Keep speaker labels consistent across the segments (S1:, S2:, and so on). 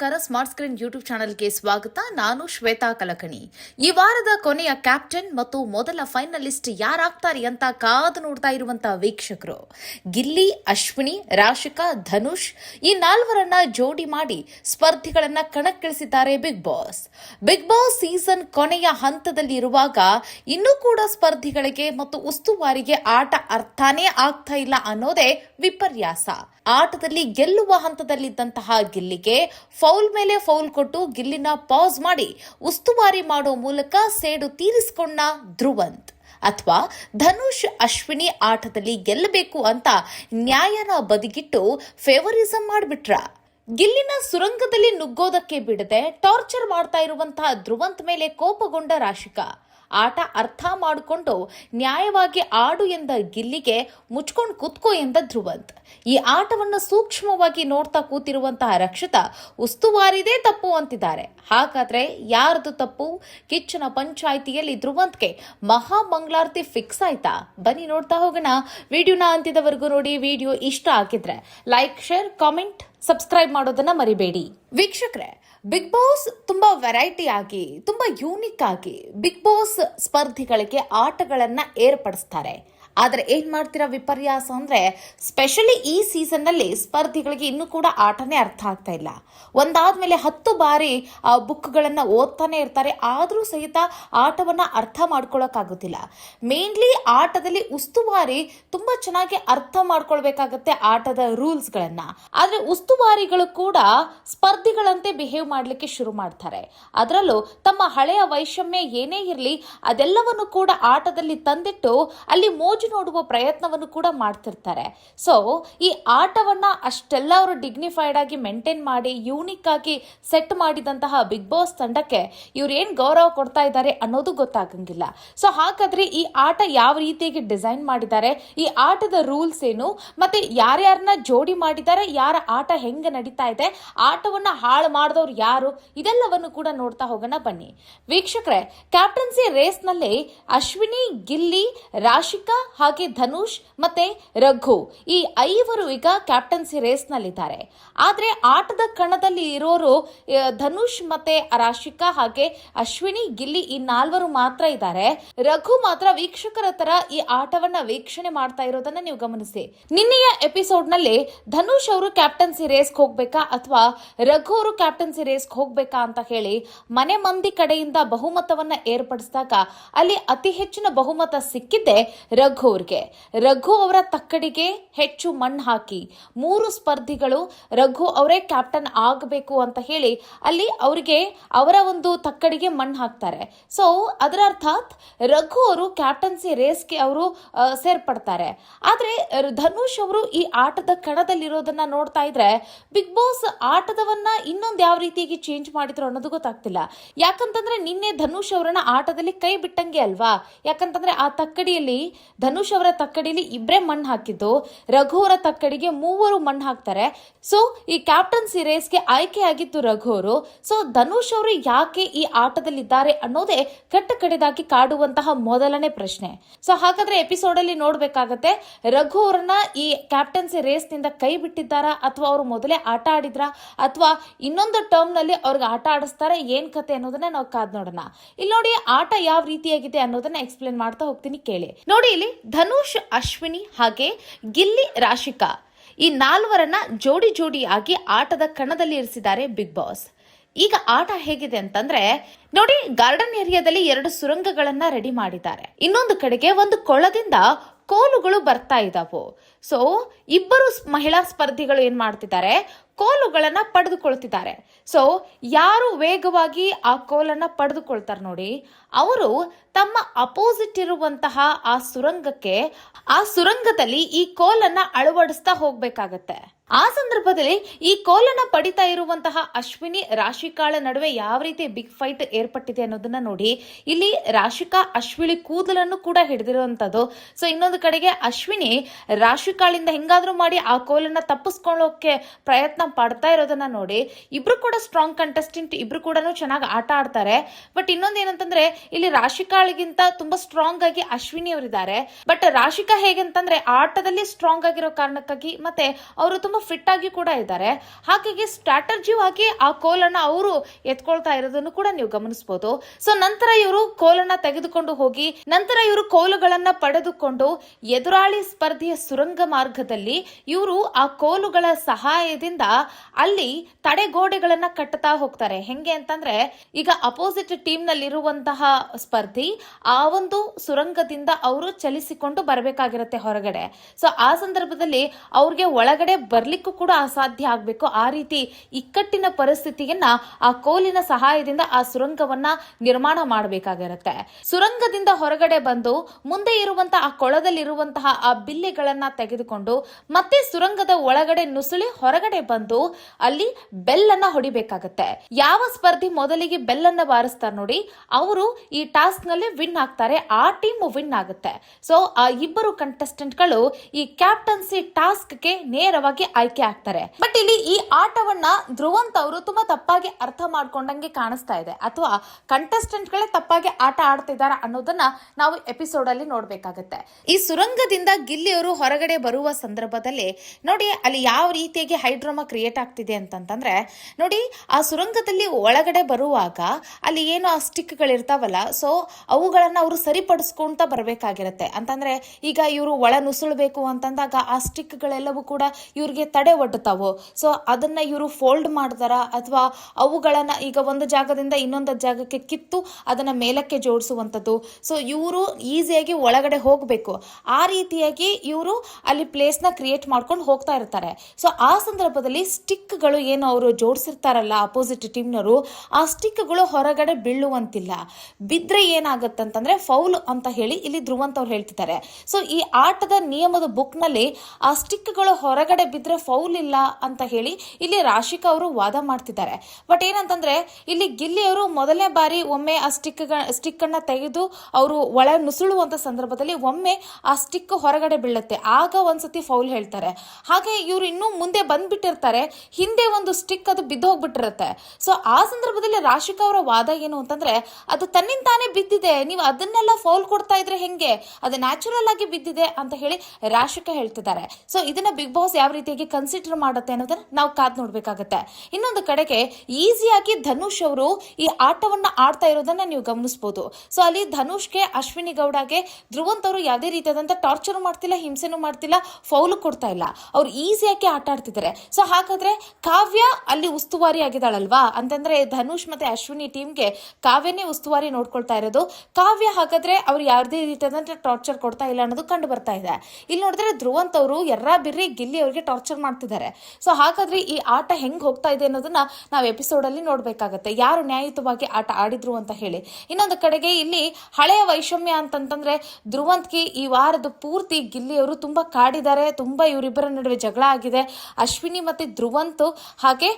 S1: ನಮಸ್ಕಾರ. Smart screen YouTube ಚಾನೆಲ್ಗೆ ಸ್ವಾಗತ. ನಾನು ಶ್ವೇತಾ ಕಲಕಣಿ. ಈ ವಾರದ ಕೊನೆಯ ಕ್ಯಾಪ್ಟನ್ ಮತ್ತು ಮೊದಲ ಫೈನಲಿಸ್ಟ್ ಯಾರಾಗ್ತಾರೆ ಅಂತ ಕಾದು ನೋಡ್ತಾ ಇರುವಂತಹ ವೀಕ್ಷಕರು. ಗಿಲ್ಲಿ, ಅಶ್ವಿನಿ, ರಾಶಿಕಾ, ಧನುಷ್ ಈ ನಾಲ್ವರನ್ನ ಜೋಡಿ ಮಾಡಿ ಸ್ಪರ್ಧಿಗಳನ್ನ ಕಣಕ್ಕಿಳಿಸಿದ್ದಾರೆ Bigg Boss Bigg Boss season ಕೊನೆಯ ಹಂತದಲ್ಲಿ ಇರುವಾಗ ಇನ್ನೂ ಕೂಡ ಸ್ಪರ್ಧಿಗಳಿಗೆ ಮತ್ತು ಉಸ್ತುವಾರಿಗೆ ಆಟ ಅರ್ಥನೇ ಆಗ್ತಾ ಇಲ್ಲ ಅನ್ನೋದೇ ವಿಪರ್ಯಾಸ. ಆಟದಲ್ಲಿ ಗೆಲ್ಲುವ ಹಂತದಲ್ಲಿದ್ದಂತಹ ಗಿಲ್ಲಿಗೆ ಫೌಲ್ ಮೇಲೆ ಫೌಲ್ ಕೊಟ್ಟು ಗಿಲ್ಲಿನ ಪಾಸ್ ಮಾಡಿ ಉಸ್ತುವಾರಿ ಮಾಡೋ ಮೂಲಕ ಸೇಡು ತೀರಿಸಿಕೊಂಡ ಧ್ರುವಂತ್. ಅಥವಾ ಧನುಷ್ ಅಶ್ವಿನಿ ಆಟದಲ್ಲಿ ಗೆಲ್ಲಬೇಕು ಅಂತ ನ್ಯಾಯನ ಬದಿಗಿಟ್ಟು ಫೇವರಿಸಂ ಮಾಡಿಬಿಟ್ರ. ಗಿಲ್ಲಿನ ಸುರಂಗದಲ್ಲಿ ನುಗ್ಗೋದಕ್ಕೆ ಬಿಡದೆ ಟಾರ್ಚರ್ ಮಾಡ್ತಾ ಇರುವಂತಹ ಧ್ರುವಂತ್ ಮೇಲೆ ಕೋಪಗೊಂಡ ರಾಶಿಕಾ. ಆಟ ಅರ್ಥ ಮಾಡಿಕೊಂಡು ನ್ಯಾಯವಾಗಿ ಆಡು ಎಂದ ಗಿಲ್ಲಿಗೆ ಮುಚ್ಕೊಂಡು ಕೂತ್ಕೋ ಎಂದ ಧ್ರುವಂತ್. ಈ ಆಟವನ್ನು ಸೂಕ್ಷ್ಮವಾಗಿ ನೋಡ್ತಾ ಕೂತಿರುವಂತಹ ರಕ್ಷಿತ ಉಸ್ತುವಾರಿದೇ ತಪ್ಪು ಅಂತಿದ್ದಾರೆ. ಹಾಗಾದ್ರೆ ಯಾರದು ತಪ್ಪು? ಕಿಚ್ಚನ ಪಂಚಾಯಿತಿಯಲ್ಲಿ ಧ್ರುವಂತ್ಗೆ ಮಹಾ ಮಂಗಳಾರತಿ ಫಿಕ್ಸ್ ಆಯ್ತಾ? ಬನ್ನಿ ನೋಡ್ತಾ ಹೋಗೋಣ. ವಿಡಿಯೋನ ಅಂತಿದವರೆಗೂ ನೋಡಿ, ವಿಡಿಯೋ ಇಷ್ಟ ಆಗಿದ್ರೆ ಲೈಕ್ ಶೇರ್ ಕಾಮೆಂಟ್ ಸಬ್ಸ್ಕ್ರೈಬ್ ಮಾಡೋದನ್ನ ಮರಿಬೇಡಿ. ವೀಕ್ಷಕರೇ ಬಿಗ್ ಬಾಸ್ ತುಂಬಾ ವೆರೈಟಿ ಆಗಿ, ತುಂಬಾ ಯೂನಿಕ್ ಆಗಿ ಬಿಗ್ ಬಾಸ್ ಸ್ಪರ್ಧಿಗಳಿಗೆ ಆಟಗಳನ್ನ ಏರ್ಪಡಿಸ್ತಾರೆ. ಆದ್ರೆ ಏನ್ ಮಾಡ್ತೀರಾ ವಿಪರ್ಯಾಸ ಅಂದ್ರೆ ಸ್ಪೆಷಲಿ ಈ ಸೀಸನ್ನಲ್ಲಿ ಸ್ಪರ್ಧಿಗಳಿಗೆ ಇನ್ನೂ ಕೂಡ ಆಟನೇ ಅರ್ಥ ಆಗ್ತಾ ಇಲ್ಲ. ಒಂದಾದ್ಮೇಲೆ ಹತ್ತು ಬಾರಿ, ಆ ಬುಕ್ಗಳನ್ನ ಓದ್ತಾನೆ ಇರ್ತಾರೆ. ಆದರೂ ಸಹಿತ ಆಟವನ್ನ ಅರ್ಥ ಮಾಡ್ಕೊಳ್ಳೋಕ್ಕಾಗೋದಿಲ್ಲ ಮೇನ್ಲಿ ಆಟದಲ್ಲಿ ಉಸ್ತುವಾರಿ ತುಂಬಾ ಚೆನ್ನಾಗಿ ಅರ್ಥ ಮಾಡ್ಕೊಳ್ಬೇಕಾಗತ್ತೆ ಆಟದ ರೂಲ್ಸ್ಗಳನ್ನು. ಆದ್ರೆ ಉಸ್ತುವಾರಿಗಳು ಕೂಡ ಸ್ಪರ್ಧಿಗಳಂತೆ ಬಿಹೇವ್ ಮಾಡ್ಲಿಕ್ಕೆ ಶುರು ಮಾಡ್ತಾರೆ. ಅದರಲ್ಲೂ ತಮ್ಮ ಹಳೆಯ ವೈಷಮ್ಯ ಏನೇ ಇರಲಿ, ಅದೆಲ್ಲವನ್ನು ಕೂಡ ಆಟದಲ್ಲಿ ತಂದಿಟ್ಟು ಅಲ್ಲಿ ಮೋಜು ನೋಡುವ ಪ್ರಯತ್ನವನ್ನು ಕೂಡ ಮಾಡ್ತಿರ್ತಾರೆ. ಸೊ ಈ ಆಟವನ್ನ ಅಷ್ಟೆಲ್ಲ ಅವರು ಡಿಗ್ನಿಫೈಡ್ ಆಗಿ ಮೇಂಟೈನ್ ಮಾಡಿ ಯೂನಿಕ್ ಆಗಿ ಸೆಟ್ ಮಾಡಿದಂತಹ ಬಿಗ್ ಬಾಸ್ ತಂಡಕ್ಕೆ ಇವ್ರು ಗೌರವ ಕೊಡ್ತಾ ಇದ್ದಾರೆ ಅನ್ನೋದು ಗೊತ್ತಾಗಂಗಿಲ್ಲ. ಸೊ ಹಾಗಾದ್ರೆ ಈ ಆಟ ಯಾವ ರೀತಿಯಾಗಿ ಡಿಸೈನ್ ಮಾಡಿದ್ದಾರೆ, ಈ ಆಟದ ರೂಲ್ಸ್ ಏನು, ಮತ್ತೆ ಯಾರ್ಯಾರನ್ನ ಜೋಡಿ ಮಾಡಿದ್ದಾರೆ, ಯಾರ ಆಟ ಹೆಂಗ ನಡೀತಾ ಇದೆ, ಆಟವನ್ನ ಹಾಳು ಮಾಡಿದವ್ರು ಯಾರು, ಇದೆಲ್ಲವನ್ನು ಕೂಡ ನೋಡ್ತಾ ಹೋಗೋಣ ಬನ್ನಿ. ವೀಕ್ಷಕರೇ ಕ್ಯಾಪ್ಟನ್ಸಿ ರೇಸ್ನಲ್ಲಿ ಅಶ್ವಿನಿ, ಗಿಲ್ಲಿ, ರಾಶಿಕಾ ಹಾಗೆ ಧನುಷ್ ಮತ್ತೆ ರಘು. ಈ ಐವರು ಈಗ ಕ್ಯಾಪ್ಟನ್ಸಿ ರೇಸ್ ನಲ್ಲಿದ್ದಾರೆ. ಆದ್ರೆ ಆಟದ ಕಣದಲ್ಲಿ ಇರೋರು ಧನುಷ್ ಮತ್ತೆ ರಾಶಿಕಾ ಹಾಗೆ ಅಶ್ವಿನಿ, ಗಿಲ್ಲಿ ಈ ನಾಲ್ವರು ಮಾತ್ರ ಇದ್ದಾರೆ. ರಘು ಮಾತ್ರ ವೀಕ್ಷಕರ ತರ ಈ ಆಟವನ್ನ ವೀಕ್ಷಣೆ ಮಾಡ್ತಾ ಇರೋದನ್ನ ನೀವು ಗಮನಿಸಿ. ನಿನ್ನೆಯ ಎಪಿಸೋಡ್ನಲ್ಲಿ ಧನುಷ್ ಅವರು ಕ್ಯಾಪ್ಟನ್ಸಿ ರೇಸ್ ಹೋಗ್ಬೇಕಾ ಅಥವಾ ರಘು ಅವರು ಕ್ಯಾಪ್ಟನ್ಸಿ ರೇಸ್ ಹೋಗ್ಬೇಕಾ ಅಂತ ಹೇಳಿ ಮನೆ ಮಂದಿ ಕಡೆಯಿಂದ ಬಹುಮತವನ್ನ ಏರ್ಪಡಿಸಿದಾಗ ಅಲ್ಲಿ ಅತಿ ಹೆಚ್ಚಿನ ಬಹುಮತ ಸಿಕ್ಕಿದ್ದೆ ರಘು ಅವ್ರಿಗೆ. ರಘು ಅವರ ತಕ್ಕಡಿಗೆ ಹೆಚ್ಚು ಮಣ್ಣು ಹಾಕಿ ಮೂರು ಸ್ಪರ್ಧಿಗಳು ರಘು ಅವರೇ ಕ್ಯಾಪ್ಟನ್ ಆಗಬೇಕು ಅಂತ ಹೇಳಿ ಅಲ್ಲಿ ಅವರಿಗೆ ಅವರ ಒಂದು ತಕ್ಕಡಿಗೆ ಮಣ್ಣು ಹಾಕ್ತಾರೆ. ಸೊ ಅದರ ಅರ್ಥಾತ್ ರಘು ಅವರು ಕ್ಯಾಪ್ಟನ್ಸಿ ರೇಸ್ಗೆ ಅವರು ಸೇರ್ಪಡ್ತಾರೆ. ಆದರೆ, ಧನುಷ್ ಅವರು ಈ ಆಟದ ಕಣದಲ್ಲಿರೋದನ್ನ ನೋಡ್ತಾ ಇದ್ರೆ ಬಿಗ್ ಬಾಸ್ ಆಟದವನ್ನ ಇನ್ನೊಂದು ಯಾವ ರೀತಿಯಾಗಿ ಚೇಂಜ್ ಮಾಡಿದ್ರು ಅನ್ನೋದು ಗೊತ್ತಾಗ್ತಿಲ್ಲ. ಯಾಕಂತಂದ್ರೆ ನಿನ್ನೆ ಧನುಷ್ ಅವರನ್ನ ಆಟದಲ್ಲಿ ಕೈ ಬಿಟ್ಟಂಗೆ ಅಲ್ವಾ? ಯಾಕಂತಂದ್ರೆ ಆ ತಕ್ಕಡಿಯಲ್ಲಿ ಧನುಷ್ ಅವರ ತಕ್ಕಡಿಲಿ ಇಬ್ಬರೇ ಮಣ್ಣು ಹಾಕಿದ್ದು, ರಘು ಅವರ ತಕ್ಕಡಿಗೆ ಮೂವರು ಮಣ್ಣು ಹಾಕ್ತಾರೆ. ಸೊ ಈ ಕ್ಯಾಪ್ಟನ್ಸಿ ರೇಸ್ಗೆ ಆಯ್ಕೆ ಆಗಿತ್ತು ರಘು ಅವರು. ಸೊ ಧನುಷ್ ಅವರು ಯಾಕೆ ಈ ಆಟದಲ್ಲಿದ್ದಾರೆ ಅನ್ನೋದೇ ಕಟ್ಟ ಕಡೆದಾಗಿ ಕಾಡುವಂತಹ ಮೊದಲನೇ ಪ್ರಶ್ನೆ. ಸೊ ಹಾಗಾದ್ರೆ ಎಪಿಸೋಡ್ ಅಲ್ಲಿ ನೋಡ್ಬೇಕಾಗತ್ತೆ, ರಘು ಅವರನ್ನ ಈ ಕ್ಯಾಪ್ಟನ್ಸಿ ರೇಸ್ನಿಂದ ಕೈ ಬಿಟ್ಟಿದ್ದಾರಾ ಅಥವಾ ಅವರು ಮೊದಲೇ ಆಟ ಆಡಿದ್ರಾ ಅಥವಾ ಇನ್ನೊಂದು ಟರ್ಮ್ನಲ್ಲಿ ಅವ್ರಿಗೆ ಆಟ ಆಡಿಸ್ತಾರೆ, ಏನ್ ಕತೆ ಅನ್ನೋದನ್ನ ನಾವು ಕಾದ್ ನೋಡೋಣ. ಇಲ್ಲಿ ನೋಡಿ ಆಟ ಯಾವ ರೀತಿಯಾಗಿದೆ ಅನ್ನೋದನ್ನ ಎಕ್ಸ್ಪ್ಲೇನ್ ಮಾಡ್ತಾ ಹೋಗ್ತೀನಿ ಕೇಳಿ. ನೋಡಿ ಇಲ್ಲಿ ಧನುಷ್, ಅಶ್ವಿನಿ ಹಾಗೆ ಗಿಲ್ಲಿ, ರಾಶಿಕಾ ಈ ನಾಲ್ವರನ್ನ ಜೋಡಿ ಜೋಡಿಯಾಗಿ ಆಟದ ಕಣದಲ್ಲಿ ಇರಿಸಿದ್ದಾರೆ ಬಿಗ್ ಬಾಸ್. ಈಗ ಆಟ ಹೇಗಿದೆ ಅಂತಂದ್ರೆ, ನೋಡಿ, ಗಾರ್ಡನ್ ಏರಿಯಾದಲ್ಲಿ ಎರಡು ಸುರಂಗಗಳನ್ನ ರೆಡಿ ಮಾಡಿದ್ದಾರೆ. ಇನ್ನೊಂದು ಕಡೆಗೆ ಒಂದು ಕೊಳದಿಂದ ಕೋಲುಗಳು ಬರ್ತಾ ಇದಾವು. ಸೊ ಇಬ್ಬರು ಮಹಿಳಾ ಸ್ಪರ್ಧಿಗಳು ಏನ್ ಮಾಡ್ತಿದ್ದಾರೆ? ಕೋಲುಗಳನ್ನ ಪಡೆದುಕೊಳ್ತಿದ್ದಾರೆ. ಸೊ ಯಾರು ವೇಗವಾಗಿ ಆ ಕೋಲನ್ನ ಪಡೆದುಕೊಳ್ತಾರೆ ನೋಡಿ, ಅವರು ತಮ್ಮ ಅಪೋಸಿಟ್ ಇರುವಂತಹ ಆ ಸುರಂಗಕ್ಕೆ, ಆ ಸುರಂಗದಲ್ಲಿ ಈ ಕೋಲನ್ನ ಅಳವಡಿಸ್ತಾ ಹೋಗ್ಬೇಕಾಗತ್ತೆ. ಆ ಸಂದರ್ಭದಲ್ಲಿ ಈ ಕೋಲನ್ನ ಪಡಿತಾ ಇರುವಂತಹ ಅಶ್ವಿನಿ ರಾಶಿಕಾಳ ನಡುವೆ ಯಾವ ರೀತಿ ಬಿಗ್ ಫೈಟ್ ಏರ್ಪಟ್ಟಿದೆ ಅನ್ನೋದನ್ನ ನೋಡಿ, ಇಲ್ಲಿ ರಾಶಿಕಾ ಅಶ್ವಿನಿ ಕೂದಲನ್ನು ಕೂಡ ಹಿಡಿದಿರುವಂತದ್ದು. ಸೊ ಇನ್ನೊಂದು ಕಡೆಗೆ ಅಶ್ವಿನಿ ರಾಶಿಕಾಳಿಂದ ಹೆಂಗಾದ್ರೂ ಮಾಡಿ ಆ ಕೋಲನ್ನ ತಪ್ಪಿಸ್ಕೊಳ್ಳೋಕೆ ಪ್ರಯತ್ನ ಪಡ್ತಾ ಇರೋದನ್ನ ನೋಡಿ ಇಬ್ರು ಕೂಡ ಸ್ಟ್ರಾಂಗ್ ಕಂಟೆಸ್ಟೆಂಟ್ ಇಬ್ರು ಕೂಡ ಚೆನ್ನಾಗಿ ಆಟ ಆಡ್ತಾರೆ. ಬಟ್ ಇನ್ನೊಂದು ಏನಂತಂದ್ರೆ, ಇಲ್ಲಿ ರಾಶಿಕಾಳಿಗಿಂತ ತುಂಬಾ ಸ್ಟ್ರಾಂಗ್ ಆಗಿ ಅಶ್ವಿನಿ ಅವರಿದ್ದಾರೆ. ಬಟ್ ರಾಶಿಕಾ ಹೇಗಂತಂದ್ರೆ ಆಟದಲ್ಲಿ ಸ್ಟ್ರಾಂಗ್ ಆಗಿರೋ ಕಾರಣಕ್ಕಾಗಿ ಮತ್ತೆ ಅವರು ತುಂಬಾ ಫಿಟ್ ಆಗಿ ಕೂಡ ಇದ್ದಾರೆ. ಹಾಗಾಗಿ ಸ್ಟ್ರಾಟರ್ಜಿ ಆಗಿ ಆ ಕೋಲನ್ನ ಅವರು ಎತ್ಕೊಳ್ತಾ ಇರೋದನ್ನು ಕೂಡ ನೀವು ಗಮನಿಸಬಹುದು ಸೊ ನಂತರ ಇವರು ಕೋಲನ್ನ ತೆಗೆದುಕೊಂಡು ಹೋಗಿ, ನಂತರ ಇವರು ಕೋಲುಗಳನ್ನ ಪಡೆದುಕೊಂಡು ಎದುರಾಳಿ ಸ್ಪರ್ಧೆಯ ಸುರಂಗ ಮಾರ್ಗದಲ್ಲಿ ಇವರು ಆ ಕೋಲುಗಳ ಸಹಾಯದಿಂದ ಅಲ್ಲಿ ತಡೆಗೋಡೆಗಳನ್ನ ಕಟ್ಟುತ್ತಾ ಹೋಗ್ತಾರೆ. ಹೆಂಗೆ ಅಂತಂದ್ರೆ, ಈಗ ಅಪೋಸಿಟ್ ಟೀಮ್ ನಲ್ಲಿರುವಂತಹ ಸ್ಪರ್ಧಿ ಆ ಒಂದು ಸುರಂಗದಿಂದ ಅವರು ಚಲಿಸಿಕೊಂಡು ಬರಬೇಕಾಗಿರುತ್ತೆ ಹೊರಗಡೆ. ಸೊ ಆ ಸಂದರ್ಭದಲ್ಲಿ ಅವ್ರಿಗೆ ಒಳಗಡೆ ಬರ್ಲಿಕ್ಕೂ ಕೂಡ ಅಸಾಧ್ಯ ಆಗ್ಬೇಕು. ಆ ರೀತಿ ಇಕ್ಕಟ್ಟಿನ ಪರಿಸ್ಥಿತಿಯನ್ನ, ಆ ಕೋಲಿನ ಸಹಾಯದಿಂದ ಆ ಸುರಂಗವನ್ನ ನಿರ್ಮಾಣ ಮಾಡಬೇಕಾಗಿರುತ್ತೆ. ಸುರಂಗದಿಂದ ಹೊರಗಡೆ ಬಂದು ಮುಂದೆ ಇರುವಂತಹ ಆ ಕೊಳದಲ್ಲಿರುವಂತಹ ಆ ಬಿಲ್ಲಿಗಳನ್ನ ತೆಗೆದುಕೊಂಡು ಮತ್ತೆ ಸುರಂಗದ ಒಳಗಡೆ ನುಸುಳಿ ಹೊರಗಡೆ ಬಂದು ಅಲ್ಲಿ ಬೆಲ್ಲನ್ನ ಹೊಡಿಬೇಕಾಗತ್ತೆ. ಯಾವ ಸ್ಪರ್ಧಿ ಮೊದಲಿಗೆ ಬೆಲ್ಲನ್ನ ಬಾರಿಸ್ತಾರೆ ನೋಡಿ, ಅವರು ಈ ಟಾಸ್ಕ್ನಲ್ಲಿ ವಿನ್ ಆಗ್ತಾರೆ, ಆ ಟೀಮ್ ವಿನ್ ಆಗುತ್ತೆ. ಸೊ ಆ ಇಬ್ಬರು ಕಂಟೆಸ್ಟೆಂಟ್ಗಳು ಈ ಕ್ಯಾಪ್ಟನ್ಸಿ ಟಾಸ್ಕ್ಗೆ ನೇರವಾಗಿ ಆಯ್ಕೆ ಆಗ್ತಾರೆ. ಬಟ್ ಇಲ್ಲಿ ಈ ಆಟವನ್ನ ಧ್ರುವಂತ್ ಅವರು ತುಂಬಾ ತಪ್ಪಾಗಿ ಅರ್ಥ ಮಾಡ್ಕೊಂಡಂಗೆ ಕಾಣಿಸ್ತಾ ಇದೆ. ಅಥವಾ ಕಂಟೆಸ್ಟೆಂಟ್ ಗಳೇ ತಪ್ಪಾಗಿ ಆಟ ಆಡ್ತಿದಾರ ಅನ್ನೋದನ್ನ ನಾವು ಎಪಿಸೋಡ್ ಅಲ್ಲಿ ನೋಡ್ಬೇಕಾಗತ್ತೆ. ಈ ಸುರಂಗದಿಂದ ಗಿಲ್ಲಿಯವರು ಹೊರಗಡೆ ಬರುವ ಸಂದರ್ಭದಲ್ಲಿ ನೋಡಿ, ಅಲ್ಲಿ ಯಾವ ರೀತಿಯಾಗಿ ಹೈಡ್ರೋಮಾ ಕ್ರಿಯೇಟ್ ಆಗ್ತಿದೆ ಅಂತಂತಂದ್ರೆ, ನೋಡಿ ಆ ಸುರಂಗದಲ್ಲಿ ಒಳಗಡೆ ಬರುವಾಗ ಅಲ್ಲಿ ಏನು ಆ ಸ್ಟಿಕ್ಗಳಿರ್ತಾವಲ್ಲ ಸೊ ಅವುಗಳನ್ನು ಅವರು ಸರಿಪಡಿಸ್ಕೊಂತ ಬರಬೇಕಾಗಿರುತ್ತೆ. ಅಂತಂದ್ರೆ, ಈಗ ಇವರು ಒಳ ನುಸುಳ್ಬೇಕು ಅಂತಂದಾಗ ಆ ಸ್ಟಿಕ್ಗಳೆಲ್ಲವೂ ಕೂಡ ಇವ್ರಿಗೆ ತಡೆ ಒಡ್ತಾವು. ಸೊ ಅದನ್ನ ಇವರು ಫೋಲ್ಡ್ ಮಾಡ್ತಾರ? ಅಥವಾ ಅವುಗಳನ್ನು ಈಗ ಒಂದು ಜಾಗದಿಂದ ಇನ್ನೊಂದು ಜಾಗಕ್ಕೆ ಕಿತ್ತು ಅದನ್ನ ಮೇಲಕ್ಕೆ ಜೋಡಿಸುವಂಥದ್ದು. ಸೊ ಇವರು ಈಸಿಯಾಗಿ ಒಳಗಡೆ ಹೋಗಬೇಕು. ಆ ರೀತಿಯಾಗಿ ಇವರು ಅಲ್ಲಿ ಪ್ಲೇಸ್ನ ಕ್ರಿಯೇಟ್ ಮಾಡ್ಕೊಂಡು ಹೋಗ್ತಾ ಇರ್ತಾರೆ. ಸೊ ಆ ಸಂದರ್ಭದಲ್ಲಿ ಸ್ಟಿಕ್ಗಳು ಏನು ಅವರು ಜೋಡಿಸಿರ್ತಾರಲ್ಲ ಅಪೋಸಿಟ್ ಟೀಮ್ನವರು ಆ ಸ್ಟಿಕ್ಗಳು ಹೊರಗಡೆ ಬೀಳುವಂತಿಲ್ಲ. ಬಿದ್ದರೆ ಏನಾಗುತ್ತಂತಂದ್ರೆ ಫೌಲ್ ಅಂತ ಹೇಳಿ ಇಲ್ಲಿ ಧ್ರುವಂತ ಅವ್ರು ಹೇಳ್ತಿದ್ದಾರೆ. ಸೊ ಈ ಆಟದ ನಿಯಮದ ಬುಕ್ನಲ್ಲಿ ಆ ಸ್ಟಿಕ್ಗಳು ಹೊರಗಡೆ ಬಿದ್ದರೆ ಫೌಲ್ ಇಲ್ಲ ಅಂತ ಹೇಳಿ ಇಲ್ಲಿ ರಾಶಿಕಾ ಅವರು ವಾದ ಮಾಡ್ತಿದ್ದಾರೆ. ಬಟ್ ಏನಂತಂದ್ರೆ, ಇಲ್ಲಿ ಗಿಲ್ಲಿ ಅವರು ಮೊದಲನೇ ಬಾರಿ ಒಮ್ಮೆ ಆ ಸ್ಟಿಕ್ ಸ್ಟಿಕ್ ಅನ್ನ ತೆಗೆದು ಅವರು ಒಳ ನುಸುಳುವಂತ ಸಂದರ್ಭದಲ್ಲಿ ಒಮ್ಮೆ ಆ ಸ್ಟಿಕ್ ಹೊರಗಡೆ ಬೀಳುತ್ತೆ. ಆಗ ಒಂದ್ಸತಿ ಫೌಲ್ ಹೇಳ್ತಾರೆ. ಹಾಗೆ ಇವರು ಇನ್ನೂ ಮುಂದೆ ಬಂದ್ಬಿಟ್ಟಿರ್ತಾರೆ. ಹಿಂದೆ ಒಂದು ಸ್ಟಿಕ್ ಅದು ಬಿದ್ದು ಹೋಗ್ಬಿಟ್ಟಿರುತ್ತೆ. ಸೊ ಆ ಸಂದರ್ಭದಲ್ಲಿ ರಾಶಿಕಾ ಅವರ ವಾದ ಏನು ಅಂತಂದ್ರೆ, ಅದು ತನ್ನಿಂದ ತಾನೇ ಬಿದ್ದಿದೆ, ನೀವು ಅದನ್ನೆಲ್ಲ ಫೌಲ್ ಕೊಡ್ತಾ ಇದ್ರೆ ಹೆಂಗೆ? ಅದು ನ್ಯಾಚುರಲ್ ಆಗಿ ಬಿದ್ದಿದೆ ಅಂತ ಹೇಳಿ ರಾಶಿಕಾ ಹೇಳ್ತಿದ್ದಾರೆ. ಸೊ ಇದನ್ನ ಬಿಗ್ ಬಾಸ್ ಯಾವ ರೀತಿಯಾಗಿ ಕನ್ಸಿಡರ್ ಮಾಡುತ್ತೆ ಅನ್ನೋದನ್ನ ನಾವು ಕಾದ್ ನೋಡ್ಬೇಕಾಗತ್ತೆ. ಇನ್ನೊಂದು ಕಡೆಗೆ ಈಸಿಯಾಗಿ ಧನುಷ್ ಅವರು ಈ ಆಟವನ್ನ ಆಡ್ತಾ ಇರೋದನ್ನ ನೀವು ಗಮನಿಸಬಹುದು ಸೊ ಅಲ್ಲಿ ಧನುಷ್ಗೆ, ಅಶ್ವಿನಿ ಗೌಡಗೆ, ಧ್ರುವಂತ್ ಅವರು ಯಾವುದೇ ರೀತಿಯಾದಂತ ಟಾರ್ಚರ್ ಮಾಡ್ತಿಲ್ಲ, ಹಿಂಸೆನೂ ಮಾಡ್ತಿಲ್ಲ ಫೌಲು ಕೊಡ್ತಾ ಇಲ್ಲ. ಅವ್ರು ಈಸಿಯಾಗಿ ಆಟ ಆಡ್ತಿದ್ದಾರೆ. ಸೊ ಹಾಗಾದ್ರೆ ಕಾವ್ಯ ಅಲ್ಲಿ ಉಸ್ತುವಾರಿ ಆಗಿದ್ದಾಳಲ್ವಾ? ಅಂತಂದ್ರೆ ಧನುಷ್ ಮತ್ತೆ ಅಶ್ವಿನಿ ಟೀಮ್ಗೆ ಕಾವ್ಯನೇ ಉಸ್ತುವಾರಿ ನೋಡ್ಕೊಳ್ತಾ ಇರೋದು. ಕಾವ್ಯ ಹಾಗಾದ್ರೆ ಅವ್ರು ಯಾವುದೇ ರೀತಿಯಾದಂತ ಟಾರ್ಚರ್ ಕೊಡ್ತಾ ಇಲ್ಲ ಅನ್ನೋದು ಕಂಡು ಬರ್ತಾ ಇದೆ. ಇಲ್ಲಿ ನೋಡಿದ್ರೆ ಧ್ರುವಂತ್ ಅವರು ಎರ್ರಾ ಬಿರ್ರಿ ಗಿಲ್ಲಿ ಅವ್ರಿಗೆ ಟಾರ್ಚರ್ ಮಾಡ್ತಿದ್ದಾರೆ. ಸೊ ಹಾಗಾದ್ರೆ ಈ ಆಟ ಹೆಂಗ್ ಹೋಗ್ತಾ ಇದೆ ಅನ್ನೋದನ್ನ ನಾವು ಎಪಿಸೋಡ್ ಅಲ್ಲಿ ನೋಡ್ಬೇಕಾಗತ್ತೆ. ಯಾರು ನ್ಯಾಯಯುತವಾಗಿ ಆಟ ಆಡಿದ್ರು ಅಂತ ಹೇಳಿ. ಇನ್ನೊಂದು ಕಡೆಗೆ ಇಲ್ಲಿ ಹಳೆಯ ವೈಷಮ್ಯ ಅಂತಂತಂದ್ರೆ ಧ್ರುವಂತ್ಗೆ ಈ ವಾರದ ಪೂರ್ತಿ ಗಿಲ್ಲಿ ಅವರು ತುಂಬಾ ಕಾಡಿದ್ದಾರೆ, ತುಂಬಾ ಇವರಿಬ್ಬರ ನಡುವೆ ಜಗಳ ಆಗಿದೆ. ಅಶ್ವಿನಿ ಮತ್ತೆ ಧ್ರುವಂತ್, ಹಾಗೆ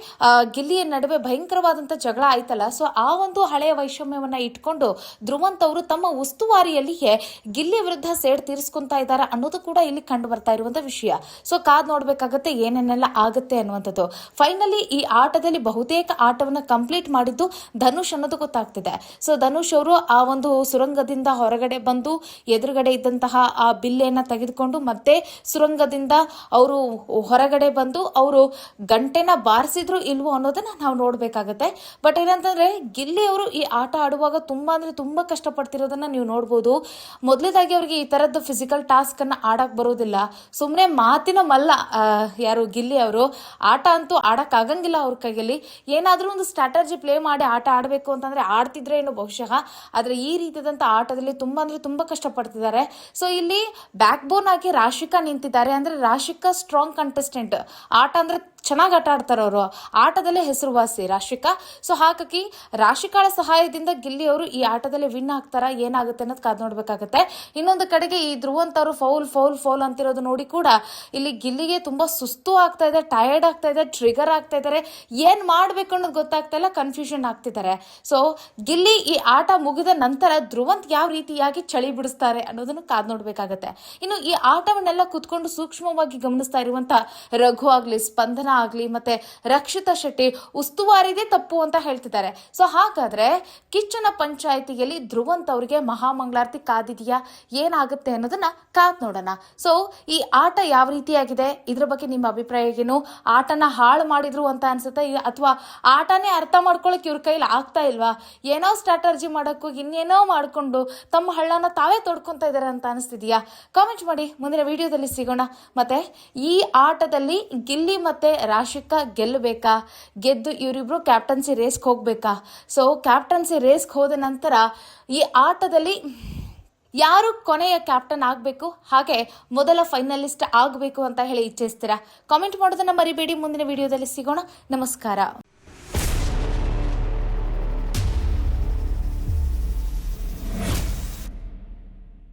S1: ಗಿಲ್ಲಿಯ ನಡುವೆ ಭಯಂಕರವಾದಂಥ ಜಗಳ ಆಯ್ತಲ್ಲ. ಸೊ ಆ ಒಂದು ಹಳೆಯ ವೈಷಮ್ಯವನ್ನು ಇಟ್ಕೊಂಡು ಧ್ರುವಂತ್ ಅವರು ತಮ್ಮ ಉಸ್ತುವಾರಿಯಲ್ಲಿಯೇ ಗಿಲ್ಲಿ ವಿರುದ್ಧ ಸೇಡ್ ತೀರಿಸ್ಕೊಂತಾ ಇದ್ದಾರೆ ಅನ್ನೋದು ಕೂಡ ಇಲ್ಲಿ ಕಂಡು ಬರ್ತಾ ಇರುವಂಥ ವಿಷಯ. ಸೊ ಕಾದ್ ನೋಡಬೇಕಾಗತ್ತೆ ಏನೇನೆಲ್ಲ ಆಗುತ್ತೆ ಅನ್ನುವಂಥದ್ದು. ಫೈನಲಿ ಈ ಆಟದಲ್ಲಿ ಬಹುತೇಕ ಆಟವನ್ನ ಕಂಪ್ಲೀಟ್ ಮಾಡಿದ್ದು ಧನುಷ್ ಅನ್ನೋದು ಗೊತ್ತಾಗ್ತಿದೆ. ಸೊ ಧನುಷ್ ಅವರು ಆ ಒಂದು ಸುರಂಗದಿಂದ ಹೊರಗಡೆ ಬಂದು, ಎದುರುಗಡೆ ಇದ್ದಂತಹ ಆ ಬಿಲ್ಲೆಯನ್ನು ತೆಗೆದುಕೊಂಡು ಮತ್ತೆ ಸುರಂಗದಿಂದ ಅವರು ಹೊರಗಡೆ ಬಂದು, ಅವರು ಗಂಟೆನ ಬಾರಿಸಿದ್ರು ಇಲ್ವೋ ಅನ್ನೋದನ್ನ ನಾವು ನೋಡ್ಬೇಕಾಗತ್ತೆ. ಬಟ್ ಏನಂತಂದ್ರೆ ಗಿಲ್ಲಿ ಅವರು ಈ ಆಟ ಆಡುವಾಗ ತುಂಬಾ ಅಂದ್ರೆ ತುಂಬಾ ಕಷ್ಟಪಡ್ತಿರೋದನ್ನ ನೀವು ನೋಡ್ಬೋದು. ಮೊದಲೇದಾಗಿ ಅವ್ರಿಗೆ ಈ ತರದ್ದು ಫಿಸಿಕಲ್ ಟಾಸ್ಕ್ ಅನ್ನ ಆಡಕ್ ಬರೋದಿಲ್ಲ. ಸುಮ್ಮನೆ ಮಾತಿನ ಮಲ್ಲ ಯಾರು ಗಿಲ್ಲಿ ಅವರು, ಆಟ ಅಂತೂ ಆಗಂಗಿಲ್ಲ ಅವ್ರ ಕೈಯಲ್ಲಿ. ಏನಾದರೂ ಒಂದು ಸ್ಟ್ರಾಟಜಿ ಪ್ಲೇ ಮಾಡಿ ಆಟ ಆಡಬೇಕು ಅಂತಂದ್ರೆ ಆಡ್ತಿದ್ರೆ ಏನು ಬಹುಶಃ. ಆದ್ರೆ ಈ ರೀತಿಯಾದಂತ ಆಟದಲ್ಲಿ ತುಂಬಾ ಅಂದ್ರೆ ತುಂಬಾ ಕಷ್ಟಪಡ್ತಿದ್ದಾರೆ. ಸೊ ಇಲ್ಲಿ ಬ್ಯಾಕ್ ಬೋನ್ ಆಗಿ ರಾಶಿಕಾ ನಿಂತಿದ್ದಾರೆ. ಅಂದ್ರೆ ರಾಶಿಕಾ ಸ್ಟ್ರಾಂಗ್ ಕಂಟೆಸ್ಟೆಂಟ್ ಆಟ ಅಂದ್ರೆ ಚೆನ್ನಾಗಿ ಆಟ ಆಡ್ತಾರೆ ಅವರು. ಆಟದಲ್ಲೇ ಹೆಸರುವಾಸಿ ರಾಶಿಕಾ ಸೊ ಹಾಗಾಗಿ ರಾಶಿಕಾಳ ಸಹಾಯದಿಂದ ಗಿಲ್ಲಿ ಅವರು ಈ ಆಟದಲ್ಲಿ ವಿನ್ ಆಗ್ತಾರ, ಏನಾಗುತ್ತೆ ಅನ್ನೋದು ಕಾದ್ ನೋಡ್ಬೇಕಾಗತ್ತೆ. ಇನ್ನೊಂದು ಕಡೆಗೆ ಈ ಧ್ರುವಂತವರು ಫೌಲ್ ಫೌಲ್ ಫೌಲ್ ಅಂತಿರೋದು ನೋಡಿ ಕೂಡ ಇಲ್ಲಿ ಗಿಲ್ಲಿಗೆ ತುಂಬಾ ಸುಸ್ತು ಆಗ್ತಾ ಇದೆ ಟಯರ್ಡ್ ಆಗ್ತಾ ಇದೆ ಟ್ರಿಗರ್ ಆಗ್ತಾ ಇದ್ದಾರೆ ಏನ್ ಮಾಡ್ಬೇಕು ಅನ್ನೋದು ಗೊತ್ತಾಗ್ತಾ ಇಲ್ಲ ಕನ್ಫ್ಯೂಷನ್ ಆಗ್ತಿದ್ದಾರೆ ಸೊ ಗಿಲ್ಲಿ ಈ ಆಟ ಮುಗಿದ ನಂತರ ಧ್ರುವಂತ್ ಯಾವ ರೀತಿಯಾಗಿ ಚಳಿ ಬಿಡಿಸ್ತಾರೆ ಅನ್ನೋದನ್ನು ಕಾದ್ ನೋಡ್ಬೇಕಾಗತ್ತೆ. ಇನ್ನು ಈ ಆಟವನ್ನೆಲ್ಲ ಕುತ್ಕೊಂಡು ಸೂಕ್ಷ್ಮವಾಗಿ ಗಮನಿಸ್ತಾ ಇರುವಂತ ರಘು ಆಗ್ಲಿ, ಸ್ಪಂದನ ಆಗಲಿ, ಮತ್ತೆ ರಕ್ಷಿತಾ ಶೆಟ್ಟಿ ಉಸ್ತುವಾರಿದೇ ತಪ್ಪು ಅಂತ ಹೇಳ್ತಿದ್ದಾರೆ. ಸೊ ಹಾಗಾದ್ರೆ ಕಿಚ್ಚನ ಪಂಚಾಯಿತಿಯಲ್ಲಿ ಧ್ರುವಂತ್ ಅವರಿಗೆ ಮಹಾಮಂಗಳಾರತಿ ಕಾದಿದೆಯಾ? ಏನಾಗುತ್ತೆ ಅನ್ನೋದನ್ನ ಕಾದ್ ನೋಡೋಣ. ಸೊ ಈ ಆಟ ಯಾವ ರೀತಿಯಾಗಿದೆ? ಇದ್ರ ಬಗ್ಗೆ ನಿಮ್ಮ ಅಭಿಪ್ರಾಯ ಏನು? ಆಟನ ಹಾಳು ಮಾಡಿದ್ರು ಅಂತ ಅನ್ಸುತ್ತೆ? ಅಥವಾ ಆಟನೇ ಅರ್ಥ ಮಾಡ್ಕೊಳಕ್ ಇವ್ರ ಕೈಲಿ ಆಗ್ತಾ ಇಲ್ವಾ? ಏನೋ ಸ್ಟ್ರಾಟರ್ಜಿ ಮಾಡೋಕ್ಕೂ ಇನ್ನೇನೋ ಮಾಡ್ಕೊಂಡು ತಮ್ಮ ಹಳ್ಳನ ತಾವೇ ತೊಡ್ಕೊಂತ ಇದಾರೆ ಅಂತ ಅನಿಸ್ತಿದ್ಯಾ? ಕಾಮೆಂಟ್ ಮಾಡಿ, ಮುಂದಿನ ವಿಡಿಯೋದಲ್ಲಿ ಸಿಗೋಣ. ಮತ್ತೆ ಈ ಆಟದಲ್ಲಿ ಗಿಲ್ಲಿ ಮತ್ತೆ ರಾಶಿಕಾ ಗೆಲ್ಲಬೇಕಾ? ಗೆದ್ದು ಇವರಿಬ್ರು ಕ್ಯಾಪ್ಟನ್ಸಿ ರೇಸ್ಗೆ ಹೋಗಬೇಕಾ? ಸೊ ಕ್ಯಾಪ್ಟನ್ಸಿ ರೇಸ್ಗೆ ಹೋದ ನಂತರ ಈ ಆಟದಲ್ಲಿ ಯಾರು ಕೊನೆಯ ಕ್ಯಾಪ್ಟನ್ ಆಗಬೇಕು? ಹಾಗೆ ಮೊದಲ ಫೈನಲಿಸ್ಟ್ ಆಗಬೇಕು ಅಂತ ಹೇಳಿ ಇಚ್ಛಿಸ್ತೀರಾ? ಕಾಮೆಂಟ್ ಮಾಡೋದನ್ನು ಮರಿಬೇಡಿ. ಮುಂದಿನ ವಿಡಿಯೋದಲ್ಲಿ ಸಿಗೋಣ. ನಮಸ್ಕಾರ.